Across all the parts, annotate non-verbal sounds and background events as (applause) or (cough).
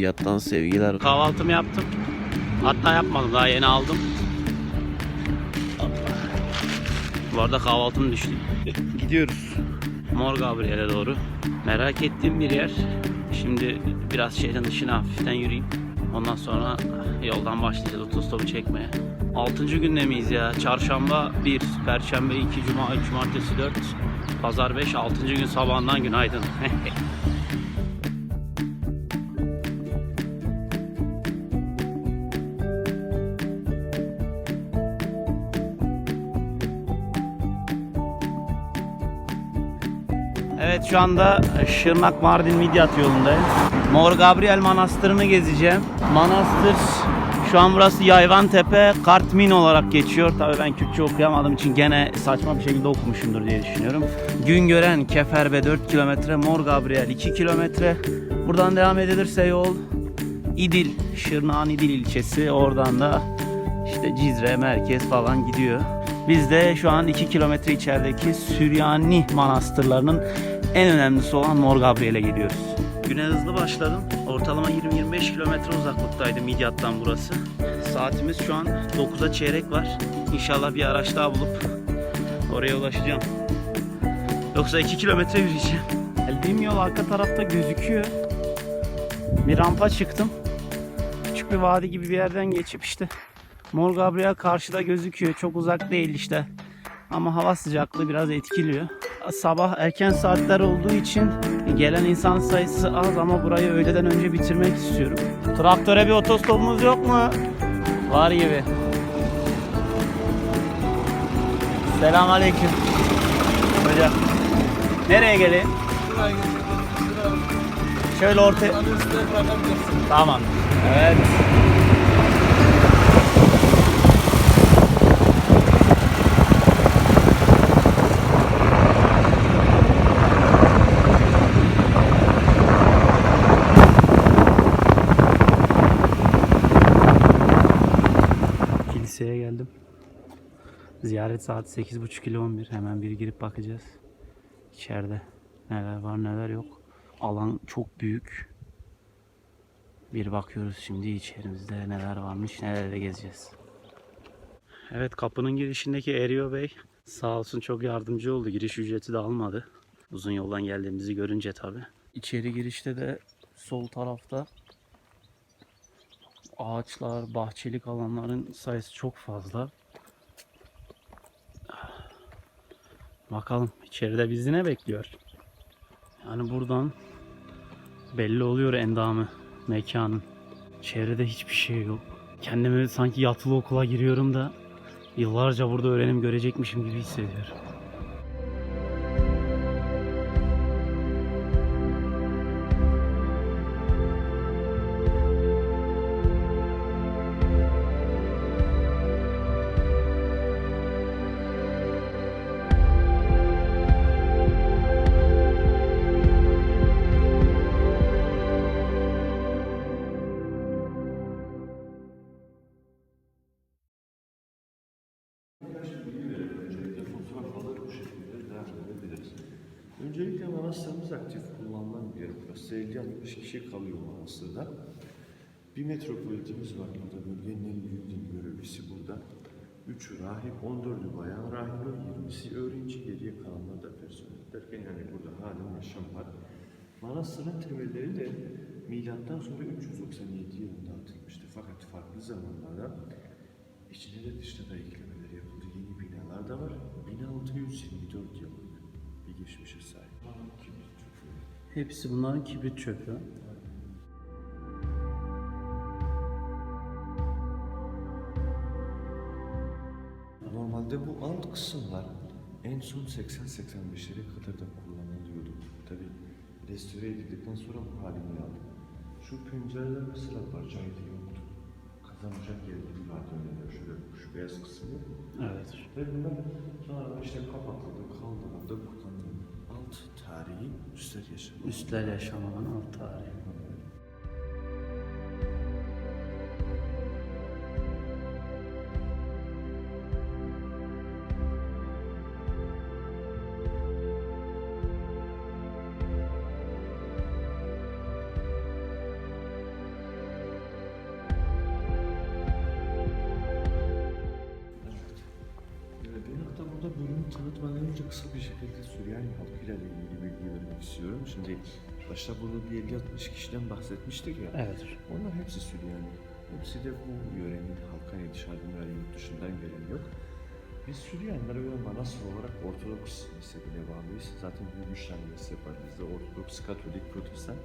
Midyat'tan sevgiler. Kahvaltımı yaptım. Hatta yapmadım daha yeni aldım. Bu arada kahvaltım düştü. Gidiyoruz. Mor Gabriel'e doğru. Merak ettiğim bir yer. Şimdi biraz şehrin dışına hafiften yürüyeyim. Ondan sonra yoldan başlayacağız otostopu çekmeye. 6. günde miyiz ya? Çarşamba 1, Perşembe 2, Cuma 3, Cumartesi 4, Pazar 5, 6. gün sabahından günaydın. (laughs) Evet şu anda Şırnak Mardin Midyat yolundayız. Mor Gabriel Manastırı'nı gezeceğim. Manastır şu an burası Yayvantepe Kartmin olarak geçiyor. Tabii ben Kürtçe okuyamadığım için gene saçma bir şekilde okumuşumdur diye düşünüyorum. Güngören Keferbe 4 kilometre, Mor Gabriel 2 kilometre. Buradan devam edilirse yol İdil, Şırnak'ın İdil ilçesi. Oradan da işte Cizre, merkez falan gidiyor. Biz de şu an 2 kilometre içerideki Süryani manastırlarının en önemlisi olan Mor Gabriel'e gidiyoruz. Güne hızlı başladım. Ortalama 20-25 kilometre uzaklıktaydı Midyat'tan burası. Saatimiz şu an 9'a çeyrek var. İnşallah bir araç daha bulup oraya ulaşacağım. Yoksa 2 kilometre yürüyeceğim. Geldiğim yol arka tarafta gözüküyor. Bir rampa çıktım. Küçük bir vadi gibi bir yerden geçip işte Mor Gabriel karşıda gözüküyor. Çok uzak değil işte. Ama hava sıcaklığı biraz etkiliyor. Sabah erken saatler olduğu için gelen insan sayısı az ama burayı öğleden önce bitirmek istiyorum. Traktöre bir otostopumuz yok mu? Var gibi. Selam aleyküm. Hocam. Nereye geleyim? Şöyle ortaya... Tamam. Evet. Ziyaret saati 8.30 ile 11. Hemen bir girip bakacağız. İçeride neler var neler yok. Alan çok büyük. Bir bakıyoruz şimdi içerimizde neler varmış neler de gezeceğiz. Evet kapının girişindeki Eriyo Bey sağ olsun çok yardımcı oldu. Giriş ücreti de almadı. Uzun yoldan geldiğimizi görünce tabi. İçeri girişte de sol tarafta ağaçlar, bahçelik alanların sayısı çok fazla. Bakalım içeride bizi ne bekliyor? Yani buradan belli oluyor endamı mekanın. Çevrede hiçbir şey yok. Kendimi sanki yatılı okula giriyorum da yıllarca burada öğrenim görecekmişim gibi hissediyorum. Öncelikle manastırımız aktif kullanılan bir yer burası. 50-60 kişi kalıyor manastırda. Bir metropolitimiz var burada. Bölgenin en büyük din görevlisi burada. 3 rahip, 14'ü bayan rahibe, 20'si öğrenci, geriye kalanlar da personel derken yani burada halen yaşam var. Manastırın temelleri de milattan sonra 397 yılında atılmıştı. Fakat farklı zamanlarda içine de dışta da eklemeler yapıldı. Yeni binalar da var. 1624 yıllık bir geçmişe sahip. Hepsi bunların kibrit çöpü. Normalde bu alt kısımlar en son 80-85'lere kadar da kullanılıyordu. Tabi restore edildikten sonra bu halini aldı. Şu pencereler mesela bacaydı yoktu. Kazan ocak yerleri vardı önünde şöyle şu beyaz kısmı. Evet. Ve bunlar sonradan işte kapatıldı, kaldırıldı, üstler yaşamı. Üstler yaşamadan alt tarihi. Tanıtmadan önce kısa bir şekilde Süryani halkıyla ilgili bilgi vermek istiyorum. Şimdi başta burada bir 50-60 kişiden bahsetmiştik ya. Evet. Onlar hepsi Süryani. Hepsi de bu yörenin halktan yetişen veya yurt dışından gelen yok. Biz Süryaniler ve Manastır olarak Ortodoks mezhebine bağlıyız. Zaten bir üç tane mezhep var bizde. Ortodoks, Katolik, Protestan.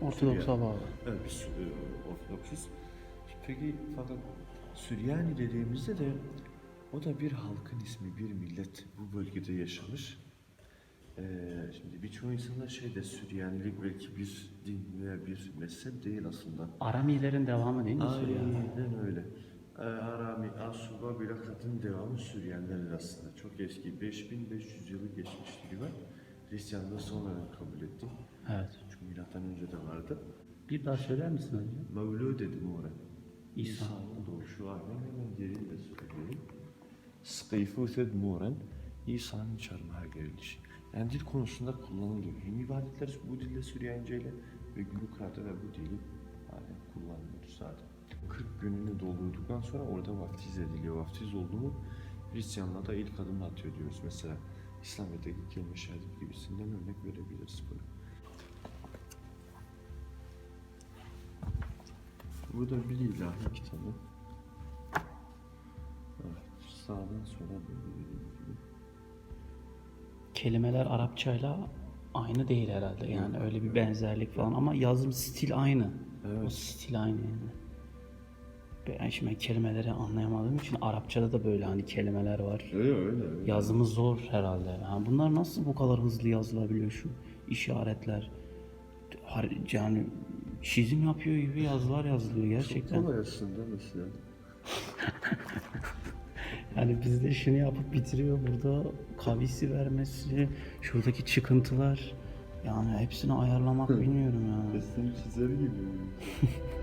Ortodoks'a bağlı. Evet biz e, Ortodoksuz. Peki fakat Süryani dediğimizde de o da bir halkın ismi, bir millet bu bölgede yaşamış. Ee, şimdi birçoğu insanlar şey de Süryanilik belki bir din veya bir mezhep değil aslında. Aramilerin devamı değil mi Süryani? Aynen öyle. Ee, Arami, Asuba, Bilakat'ın devamı Süryaniler aslında. Çok eski, 5500 yılı geçmişti gibi. Hristiyanlığı sonradan kabul etti. Evet. Çünkü milattan önce de vardı. Bir daha söyler misin hocam? Mevlud dedim oraya. İsa. İsa'nın doğuşu aynen hemen yerini de söyleyeyim. Skıyfûthed muren İsa'nın çarmıha gerilişi. Yani dil konusunda kullanılıyor. Hem ibadetler bu dilde Süryanice ile ve Gülükra'da da bu dili halen kullanılıyor zaten. 40 gününü doldurduktan sonra orada vaftiz ediliyor. Vaftiz oldu mu Hristiyanlığa da ilk adımını atıyor diyoruz. Mesela İslamiyet'teki kelime şehadet gibisinden örnek verebiliriz bunu. Bu da bir ilahi kitabı. Evet, sağdan sola böyle dediğim gibi. Kelimeler Arapçayla aynı değil herhalde. Yani öyle bir benzerlik falan ama yazım stil aynı. O Evet. stil aynı yani. Ben şimdi kelimeleri anlayamadığım için Arapçada da böyle hani kelimeler var. Öyle öyle. öyle. Yazımı zor herhalde. Yani bunlar nasıl bu kadar hızlı yazılabiliyor şu işaretler? Yani çizim yapıyor gibi yazılar yazılıyor gerçekten. Kolay aslında mesela. (laughs) Yani bizde şunu yapıp bitiriyor burada kavisi vermesi, şuradaki çıkıntılar. Yani hepsini ayarlamak bilmiyorum yani. Resim çizer gibi. (laughs)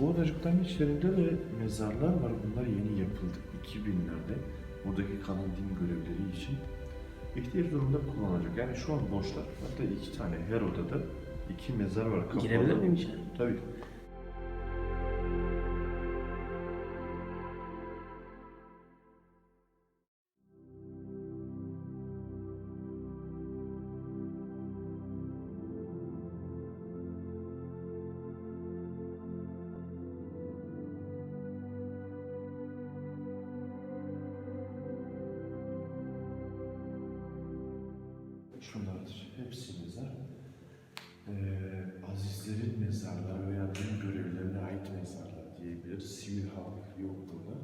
Bu odacıkların içlerinde de mezarlar var. Bunlar yeni yapıldı. 2000'lerde. Buradaki kalan din görevleri için ihtiyaç durumda kullanılacak. Yani şu an boşlar. Hatta iki tane her odada iki mezar var. Kapalı. Girebilir miyim içeri? Tabii. Şunlardır. Hepsi mezar. Ee, azizlerin mezarları veya din görevlerine ait mezarlar diyebiliriz. Sivil halk yok burada.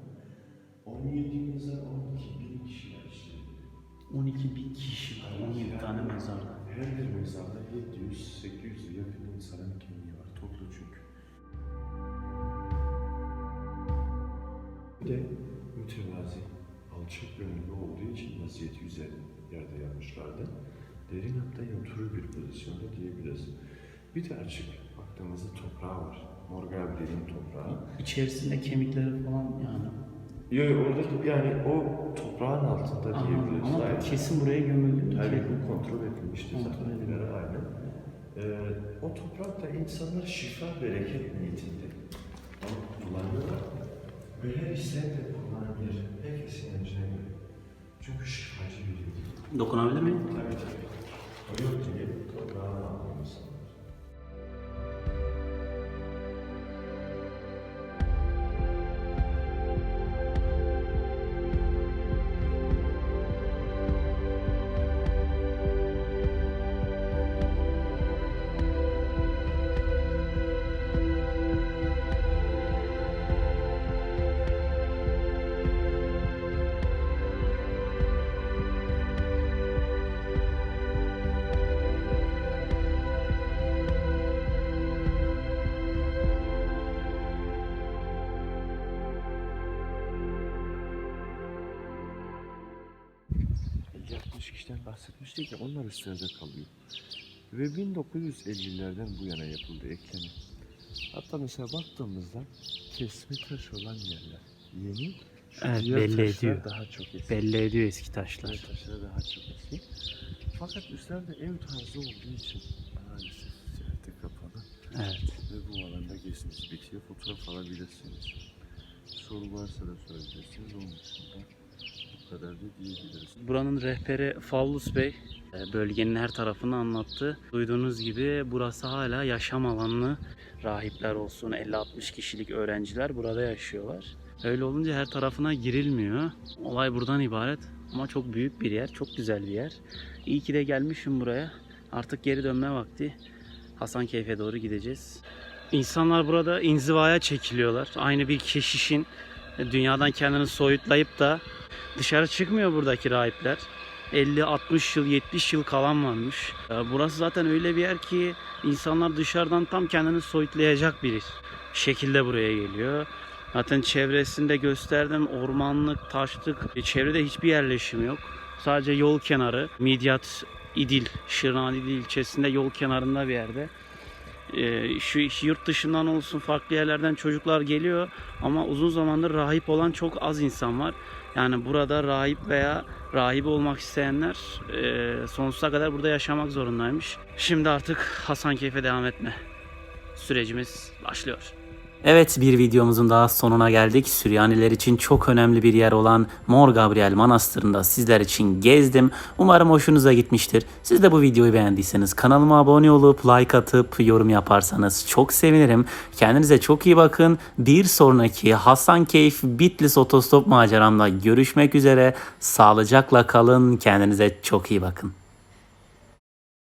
17 mezar 12 bin kişi var işte. 12 bin kişi var, 17 tane mezarda. Her bir mezarda 700-800'e yakın insanın kemiği var. Toplu çünkü. Bir de mütevazi, alçak gönüllü olduğu için vaziyeti güzel yerde yapmışlardı. Derin hatta oturur bir pozisyonda diyebiliriz. Bir açık baktığımızda toprağı var. Morgabri'nin toprağı. İçerisinde kemikleri falan yani. Yok yok orada yani o toprağın altında Anladım. diyebiliriz. Ama Aynen. kesin buraya gömüldü. Tabii bu kontrol edilmişti Kontrol zaten. edildi. Yani aynen. Ee, o toprakta insanlar şifa, bereket niyetinde kullanıyorlar. Ve her isteyen de kullanabilir. Herkesin inancına göre. Çünkü şifacı bir. Dokunabilir miyim? Tabii tabii. O yok diye toprağını alıyor insanlar. Yapmış kişiden bahsetmiştik ya onlar üstlerde kalıyor. Ve 1950'lerden bu yana yapıldı ekleme. Hatta mesela baktığımızda kesme taş olan yerler yeni. şu Evet, belli taşlar ediyor. Daha çok eski. Belli ediyor eski Diğer taşlar. taşlar daha çok eski. Fakat üstlerde ev tarzı olduğu için maalesef ziyarete kapalı. Evet. Ve bu alanda geziniz bitiyor. Fotoğraf alabilirsiniz. soru varsa da sorabilirsiniz. Onun dışında kadar da diyebiliriz. Buranın rehberi Favlus Bey e, bölgenin her tarafını anlattı. Duyduğunuz gibi burası hala yaşam alanı. Rahipler olsun 50-60 kişilik öğrenciler burada yaşıyorlar. Öyle olunca her tarafına girilmiyor. Olay buradan ibaret ama çok büyük bir yer, çok güzel bir yer. İyi ki de gelmişim buraya. Artık geri dönme vakti. Hasankeyf'e doğru gideceğiz. İnsanlar burada inzivaya çekiliyorlar. Aynı bir keşişin dünyadan kendini soyutlayıp da dışarı çıkmıyor buradaki rahipler. 50, 60 yıl, 70 yıl kalan varmış. Burası zaten öyle bir yer ki insanlar dışarıdan tam kendini soyutlayacak bir şekilde buraya geliyor. Zaten çevresinde gösterdim ormanlık, taşlık, çevrede hiçbir yerleşim yok. Sadece yol kenarı, Midyat İdil, Şırnak İdil ilçesinde yol kenarında bir yerde. Ee, şu yurt dışından olsun farklı yerlerden çocuklar geliyor ama uzun zamandır rahip olan çok az insan var. Yani burada rahip veya rahibe olmak isteyenler e, sonsuza kadar burada yaşamak zorundaymış. Şimdi artık Hasankeyf'e devam etme sürecimiz başlıyor. Evet bir videomuzun daha sonuna geldik. Süryaniler için çok önemli bir yer olan Mor Gabriel Manastırı'nda sizler için gezdim. Umarım hoşunuza gitmiştir. Siz de bu videoyu beğendiyseniz kanalıma abone olup like atıp yorum yaparsanız çok sevinirim. Kendinize çok iyi bakın. Bir sonraki Hasankeyf Bitlis otostop maceramda görüşmek üzere. Sağlıcakla kalın. Kendinize çok iyi bakın.